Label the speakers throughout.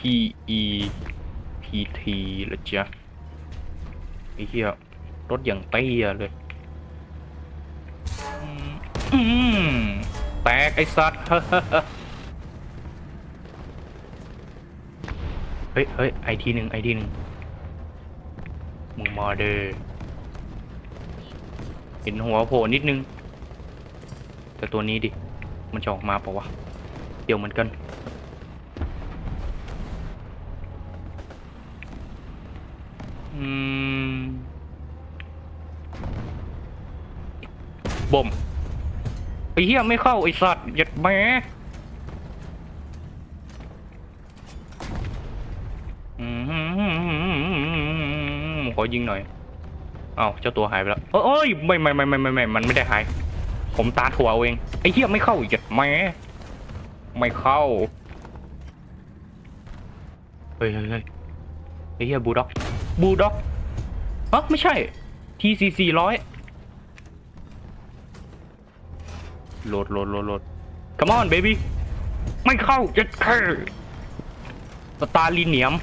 Speaker 1: P E P T ละจ๊ะไอ้เหี้ยรถอย่างเตี้ยเลยอืมแตกไอ้สัตว์เฮ้ยเฮ้ยไอทีหนึ่งไอทีหนึ่งมึงมาเด้อเห็นหัวโผล่นิดนึง แต่ตัวนี้ดิ มันจะออกมาเปล่าวะ เดี๋ยวเหมือนกัน อืมบ่มไอ้เหี้ยไม่เข้าไอ้สัตว์หยัดแม่ขอยิงหน่อยอ้าวเจ้าตัวหายไปแล้วเอ้ยไม่ไม่ไม่ไม่ไม่ไม่มันไม่ได้หาย ผมตาถั่วเอาเองไอ้เหี้ยไม่เข้าหยัดแม่ไม่เข้า เฮ้ยเฮ้ยเฮ้ยไอ้เหี้ยบูด็อก บูลด็อกอ๋อไม่ใช่ TC 400โหลดโหลดโหลดโหลด come on baby ไม่เข้าจะแค่สตาร์ลิเนียม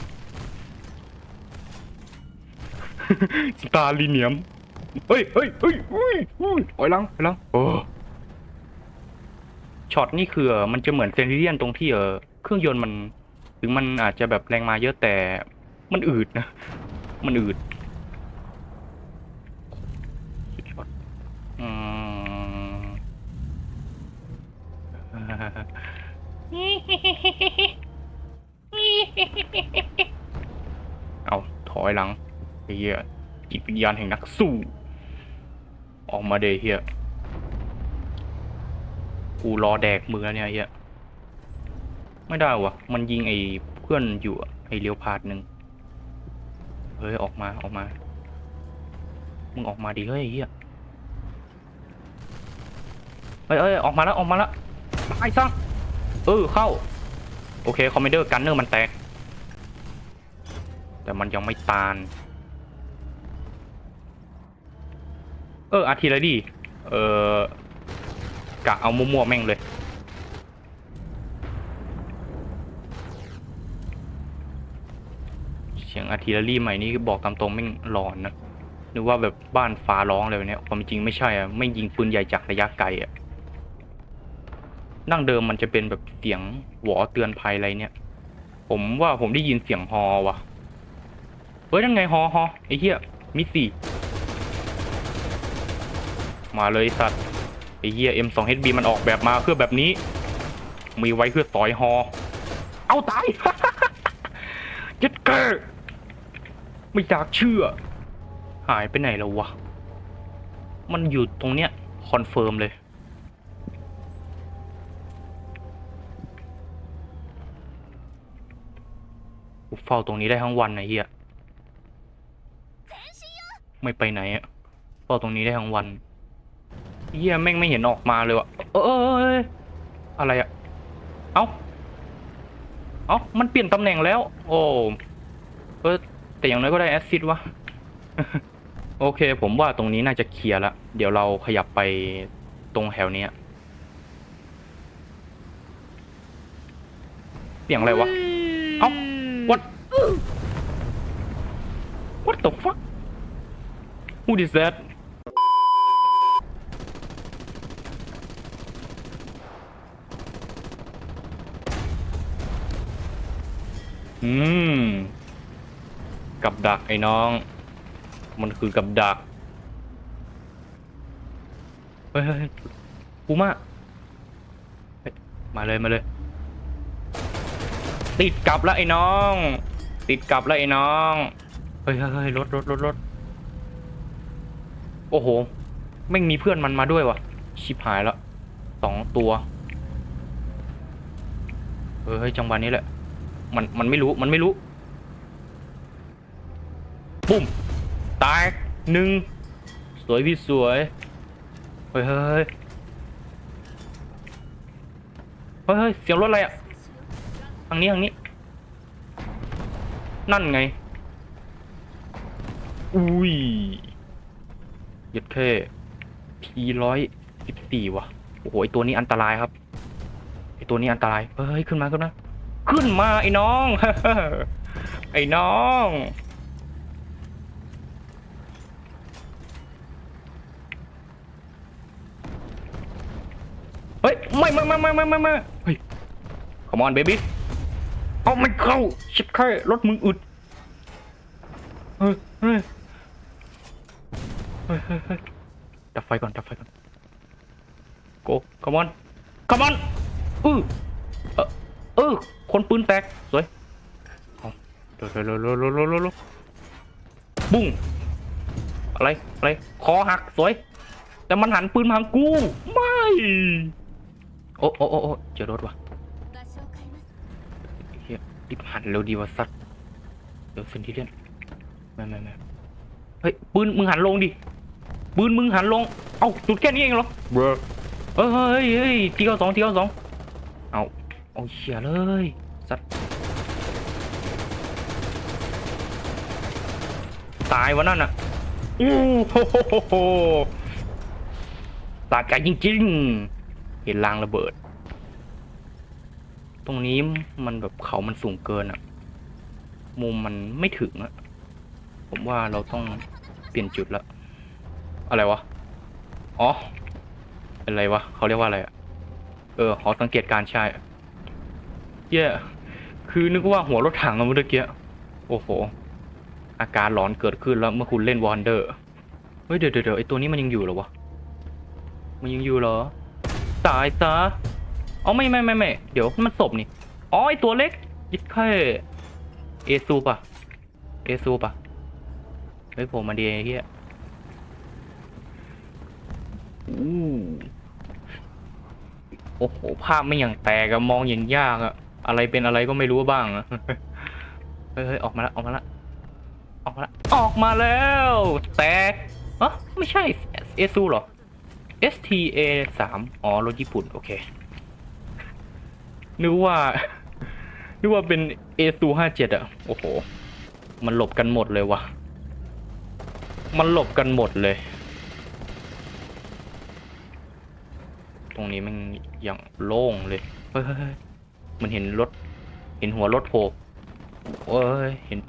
Speaker 1: สตาร์ลิเนียม เฮ้ยเฮ้ยเฮ้ยเฮ้ยเฮ้ยถอยหลังถอยหลังโอ้ช็อตนี่คือมันจะเหมือนเซนติเลียนตรงที่เออเครื่องยนต์มัน ถึงมันอาจจะแบบแรงมาเยอะแต่มันอืดนะ มันอืดสุดยอดอืมเอาถอยหลังไอ้เหี้ยจิตวิญญาณแห่งนักสู้ ออกมาเดเฮียกูรอแดกมือแล้วเนี่ยไอ้เฮียไม่ได้วะมันยิงไอ้เพื่อนอยู่อะไอ้เลี้ยวพาดหนึ่ง เฮ้ยออกมาออกมา มึงออกมาดิเฮ้ยไอ้เฮียเฮ้ยเอ้ยออกมาแล้วออกมาแล้วตายซะเออเข้า โอเคคอมเมนเดอร์กันเนอร์มันแตก แต่มันยังไม่ตานเอออาร์ทีละดีเออกะเอามั่วๆแม่งเลย เสียง อาร์ทีลรี่ใหม่นี้บอกตามตรงแม่งหลอนนะนึกว่าแบบบ้านฟ้าร้องอะไรแบบเนี้ยความจริงไม่ใช่อะไม่ยิงปืนใหญ่จากระยะไกลอะดั้งเดิมมันจะเป็นแบบเสียงหวอเตือนภัยอะไรเนี่ย ผมว่าผมได้ยินเสียงฮอว่ะเฮ้ยนั่นไงฮอฮอไอ้เหี้ยมิสซี่มาเลยสัตว์ไอ้เหี้ย M2HB มันออกแบบมาเพื่อแบบนี้ มีไว้เพื่อต่อยฮอ เอาตายเจ็ดเกอร์ ไม่อยากเชื่อ หายไปไหนแล้ววะ มันอยู่ตรงเนี้ยคอนเฟิร์มเลย กูเฝ้าตรงนี้ได้ทั้งวันนะเฮียไม่ไปไหนอะเฝ้าตรงนี้ได้ทั้งวันเฮียแม่งไม่เห็นออกมาเลยวะเออออเออเอออะไรอะเอ้าเอ้ามันเปลี่ยนตำแหน่งแล้ว โอ้เออ แต่อย่างน้อยก็ได้แอสซิดวะ โอเค ผมว่าตรงนี้น่าจะเคลียร์ละ เดี๋ยวเราขยับไปตรงแถวเนี้ยเสียงอะไรวะ เอ้า what what the fuck who is that อืม กับดักไอ้น้อง มันคือกับดัก เฮ้ยเฮ้ยปูมาเฮ้ยมาเลยมาเลย ติดกลับแล้วไอ้น้อง ติดกลับแล้วไอ้น้อง เฮ้ยเฮ้ยเฮ้ยรถรถรถรถโอ้โหไม่งมีเพื่อนมันมาด้วยวะชิบหายแล้วสองตัวเออเฮ้ยจังหวะนี้แหละ มันมันไม่รู้มันไม่รู้ ปุ้มตายหนึ่งสวยพี่สวยเฮ้ยเฮ้ยเฮ้ยเฮ้ยเสียงรถอะไรอะทางนี้ทางนี้ นั่นไง อุ้ยเยัดแค่ทีร้อยสิบสี่ว่ะโอ้โหไอตัวนี้อันตรายครับไอตัวนี้อันตรายเฮ้ยขึ้นมาขึ้นมาขึ้นมาไอ้น้องไอ้น้อง ฮ้ยไม่ไม่ไม่ไม่ไม่ไม่ไม่เฮ้ย come on baby เอาไม่เข้าชิบค่รถมึงอึดเฮ้ยเฮ้ยเฮ้ยเฮ้ยดับไฟก่อนดับไฟก่อน go come on come on อือเออเออคนปืนแตกสวยเอาเร็วเร็วเร็วเร็วเร็วเร็วเร็วบุ้งอะไรอะไรคอหักสวยแต่มันหันปืนมาทางกู ไม่ โอ้โอ้โอ้เจอรถว่ะเฮียรีบหันเร็วดีว่าสัตว์เดี๋ยวเซนที่เล่นไม่ไม่ไม่เฮ้ยปืนมึงหันลงดิปืนมึงหันลง เอาจุดแค่นี้เองเหรอเบอเฮ้ยเฮ้ยทีเขาสองทีเขาสองเอาเอาเฉียเลยสัตว์ตายวะนั่นอะอู้โหตาแกจริงๆ เห็นรางระเบิด ตรงนี้มันแบบเขามันสูงเกินอะมุมมันไม่ถึงอะผมว่าเราต้องเปลี่ยนจุดละ อะไรวะ อ๋อ เป็นอะไรวะเขาเรียกว่าอะไรอะเออหอสังเกตการใช่เย่คือนึกว่าหัวรถถังอะเมื่อกี้ โอ้โห อาการหลอนเกิดขึ้นแล้วเมื่อคุณเล่นวอนเดอร์ เฮ้ยเดี๋ยวเดี๋ยวเดี๋ยวไอตัวนี้มันยังอยู่เหรอวะ มันยังอยู่เหรอ ตายซะอ๋อไม่ไม่ไม่ไม่เดี๋ยวมันศพนี่อ๋อไอตัวเล็กยิดแค่เอซูปะเอซูปะเฮ้ยผมมาดีไอ้เฮียโอ้โหภาพไม่อย่างแตกอะมองอย่างยากอะอะไรเป็นอะไรก็ไม่รู้บ้างอะเฮ้ยเฮ้ยออกมาละออกมาละออกมาละออกมาแล้ว แตกอ๋อไม่ใช่เอซูหรอ STA สามอ๋อรถญี่ปุ่น โอเค นึกว่า นึกว่าเป็น A ซูห้าเจ็ดอะโอ้โห มันหลบกันหมดเลยวะมันหลบกันหมดเลย ตรงนี้มันอย่างโล่งเลยเฮ้ยมันเห็นรถ เห็นหัวรถโผล่เอ้ย เห็น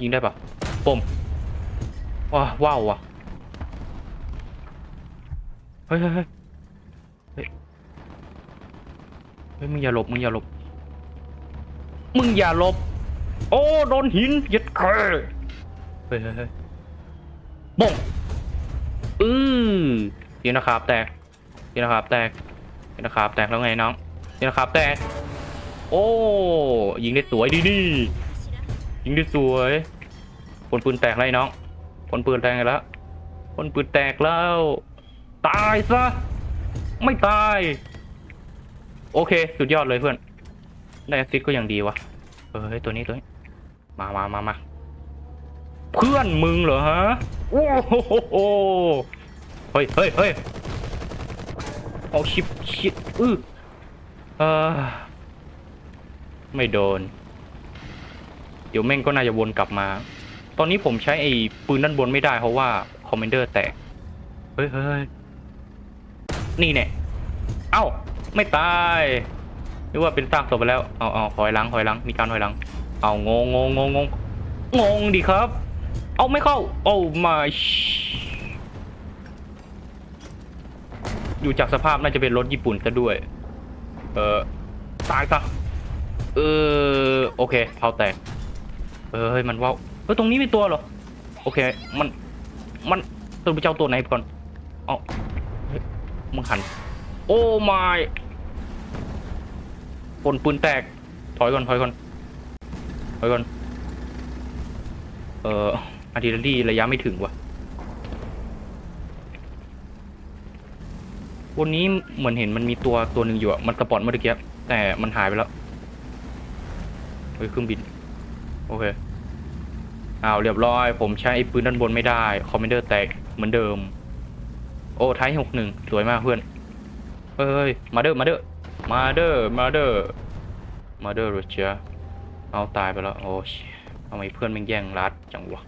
Speaker 1: ยิงได้ปะปมว้าว้าวว่ะ ฮ้ยเฮ้ยเฮ้ยเฮ้ยเฮ้ยมึงอย่าหลบมึงอย่าหลบมึงอย่าหลบ โอ้โดนหินยัดเคเฮ้ยเฮ้ยเฮ้ยบ่งอือยีนะครับ แตกยีนะครับ แตกยีนะครับ แตกแล้วไงน้องยีนะครับ แตก โอ้ยิงได้สวยดีนี่ยิงได้สวยคนปืนแตกไอ้น้องคนปืนแตกแล้วคนปืนแตกแล้ว ตายซะ ไม่ตาย โอเค สุดยอดเลยเพื่อน ได้แอซิสต์ก็ยังดีวะเฮ้ย ตัวนี้ตัวนี้ มามามามาเพื่อนมึงเหรอฮะ โอ้โหโหเฮ้ยเฮ้ยเฮ้ยเอาชิปชิปอือเออไม่โดน เดี๋ยวแม่งก็น่าจะวนกลับมา ตอนนี้ผมใช้ไอ้ปืนด้านบนไม่ได้เพราะว่า คอมเมนเดอร์แตก เฮ้ยเฮ้ย นี่แน่เอ้า ไม่ตายนึกว่าเป็นซากศพไปแล้ว เอาเอาถอยหลังถอยหลัง มีการถอยหลัง เอางงงงงงงงงดิครับ เอาไม่เข้า โอ้มาดูจากสภาพน่าจะเป็นรถญี่ปุ่นซะด้วย เออตายซะ เออ โอเคเผาแตก เออเฮ้ยมันว่าวเฮ้ยตรงนี้มีตัวเหรอ โอเค มัน มันตัวเจ้าตัวไหนก่อน เอาเฮ้ย มึงหัน โอ้ไม่ปนปืนแตก ถอยก่อนถอยก่อนถอยก่อน เอ่ออาร์ติเลอรี่ระยะไม่ถึงว่ะ วันนี้เหมือนเห็นมันมีตัวตัวหนึ่งอยู่อะมันสปอร์ตเมื่อกี้แต่มันหายไปแล้ว เฮ้ยเครื่องบิน โอเคอ้าวเรียบร้อย ผมใช้ไอ้ปืนด้านบนไม่ได้ คอมเมนเดอร์แตกเหมือนเดิม โอ้ไทยหกหนึ่งสวยมากเพื่อนเฮ้ยมาเด้อมาเด้อมาเด้อมาเด้อมาเด้อรูเชียเอาตายไปแล้วโอ้ยทำไมเพื่อนมันแย่งรัดจังวะ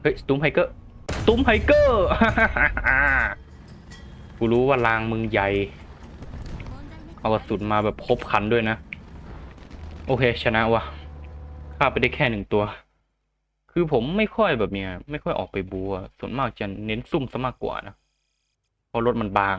Speaker 1: เฮ้ยสตูมไฮเกอร์สตูมไฮเกอร์กูรู้ว่าลางมึงใหญ่เอากระสุนมาแบบพบคันด้วยนะ โอเคชนะวะฆ่าไปได้แค่หนึ่งตัว คือผมไม่ค่อยแบบเนี้ย ไม่ค่อยออกไปบัวส่วนมากจะเน้นซุ่มซะมากกว่านะเพราะรถมันบาง